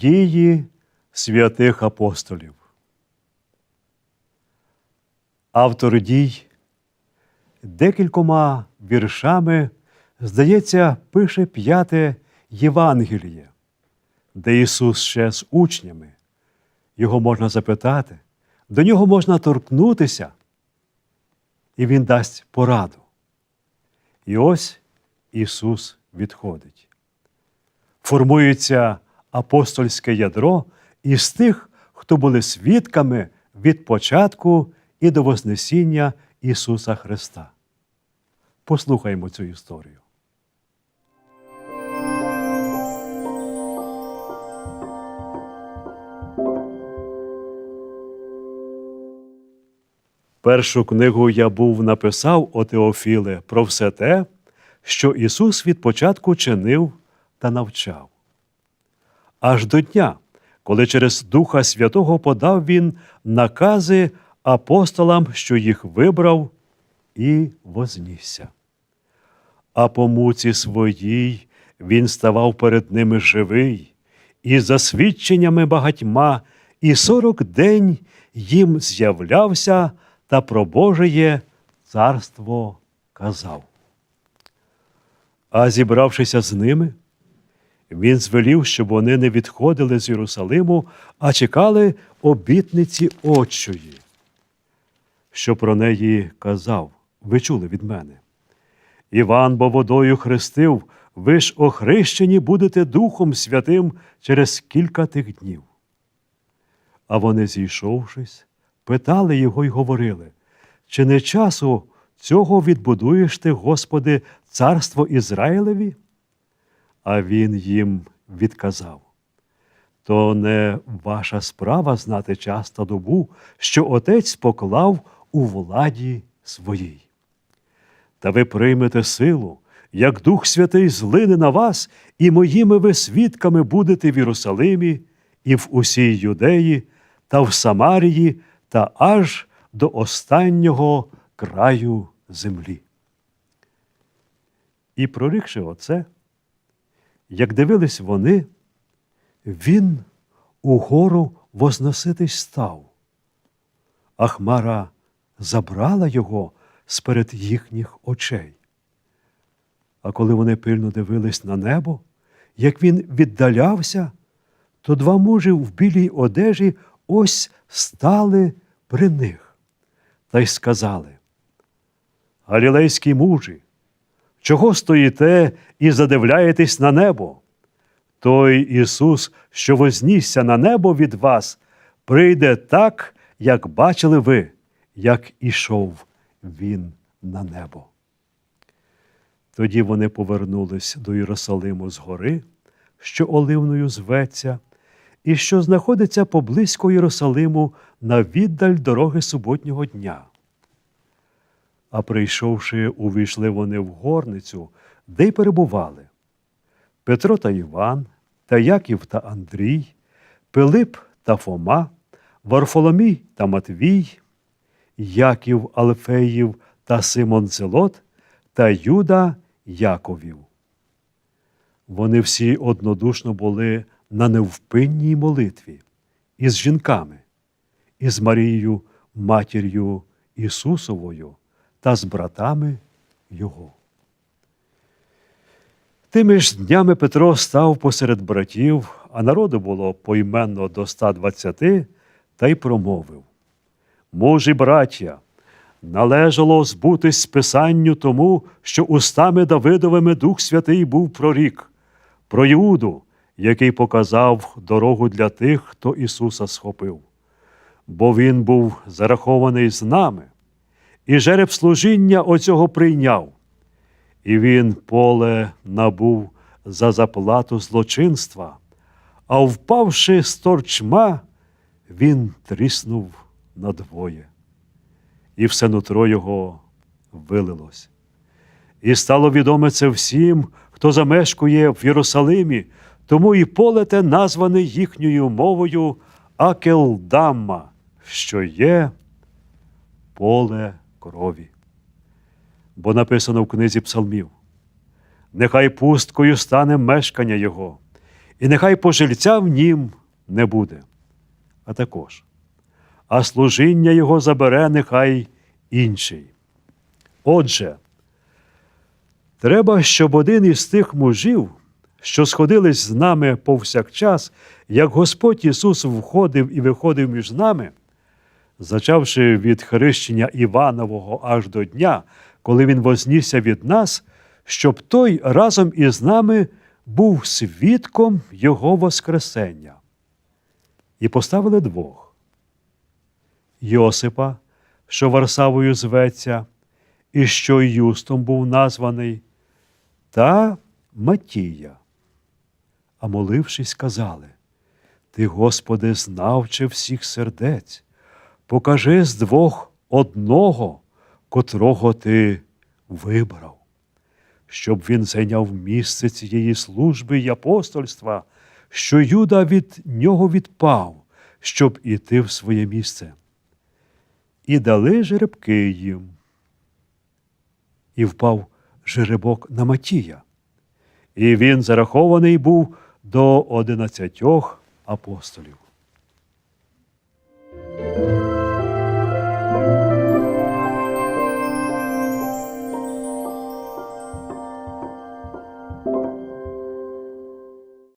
Дії святих апостолів. Автор дій декількома віршами, здається, пише п'яте Євангеліє, де Ісус ще з учнями. Його можна запитати, до нього можна торкнутися, і Він дасть пораду. І ось Ісус відходить. Формується апостольське ядро із тих, хто були свідками від початку і до Вознесіння Ісуса Христа. Послухаймо цю історію. Першу книгу я був написав о Теофіле про все те, що Ісус від початку чинив та навчав. Аж до дня, коли через Духа Святого подав Він накази апостолам, що їх вибрав, і вознісся. А по муці своїй він ставав перед ними живий, і за свідченнями багатьма, і сорок день їм з'являвся та про Божеє царство казав. А зібравшися з ними, він звелів, щоб вони не відходили з Єрусалиму, а чекали обітниці Отчої, що про неї казав, ви чули від мене. Іван бо водою хрестив, ви ж охрещені будете Духом Святим через кілька тих днів. А вони, зійшовшись, питали його й говорили, чи не часу цього відбудуєш ти, Господи, царство Ізраїлеві? А він їм відказав. То не ваша справа знати час та добу, що Отець поклав у владі своїй. Та ви приймете силу, як Дух Святий злине на вас, і моїми ви свідками будете в Єрусалимі, і в усій Юдеї, та в Самарії, та аж до останнього краю землі. І прорікши оце, як дивились вони, він угору возноситись став, а хмара забрала його сперед їхніх очей. А коли вони пильно дивились на небо, як він віддалявся, то два мужі в білій одежі ось стали при них та й сказали: Галілейські мужі, чого стоїте і задивляєтесь на небо? Той Ісус, що вознісся на небо від вас, прийде так, як бачили ви, як ішов Він на небо. Тоді вони повернулись до Єрусалиму з гори, що Оливною зветься, і що знаходиться поблизько Єрусалиму на віддаль дороги суботнього дня. А прийшовши, увійшли вони в горницю, де й перебували. Петро та Іван, та Яків та Андрій, Пилип та Фома, Варфоломій та Матвій, Яків Алфеїв та Симон Зелот та Юда Яковів. Вони всі однодушно були на невпинній молитві із жінками, із Марією, матір'ю Ісусовою та з братами Його. Тими ж днями Петро став посеред братів, а народу було поіменно до 120, та й промовив: Мужі браття, належало збутись Писанню тому, що устами Давидовими Дух Святий був прорік, про Іуду, який показав дорогу для тих, хто Ісуса схопив. Бо Він був зарахований з нами, і жереб служіння оцього прийняв, і він поле набув за заплату злочинства, а впавши з торчма, він тріснув надвоє, і все нутро його вилилось. І стало відоме це всім, хто замешкує в Єрусалимі, тому і поле те назване їхньою мовою Акелдамма, що є поле крові. Бо написано в книзі Псалмів: Нехай пусткою стане мешкання Його, і нехай пожильця в нім не буде. А також, а служіння його забере нехай інший. Отже, треба, щоб один із тих мужів, що сходились з нами повсякчас, як Господь Ісус входив і виходив між нами, зачавши від хрещення Іванового аж до дня, коли Він вознісся від нас, щоб той разом із нами був свідком Його Воскресення. І поставили двох Йосипа, що Варсавою зветься, і що Юстом був названий, та Матія. А молившись, сказали: Ти, Господи, знавче всіх сердець, покажи з двох одного, котрого ти вибрав, щоб він зайняв місце цієї служби й апостольства, що Юда від нього відпав, щоб іти в своє місце. І дали жеребки їм. І впав жеребок на Матія. І він зарахований був до одинадцятьох апостолів.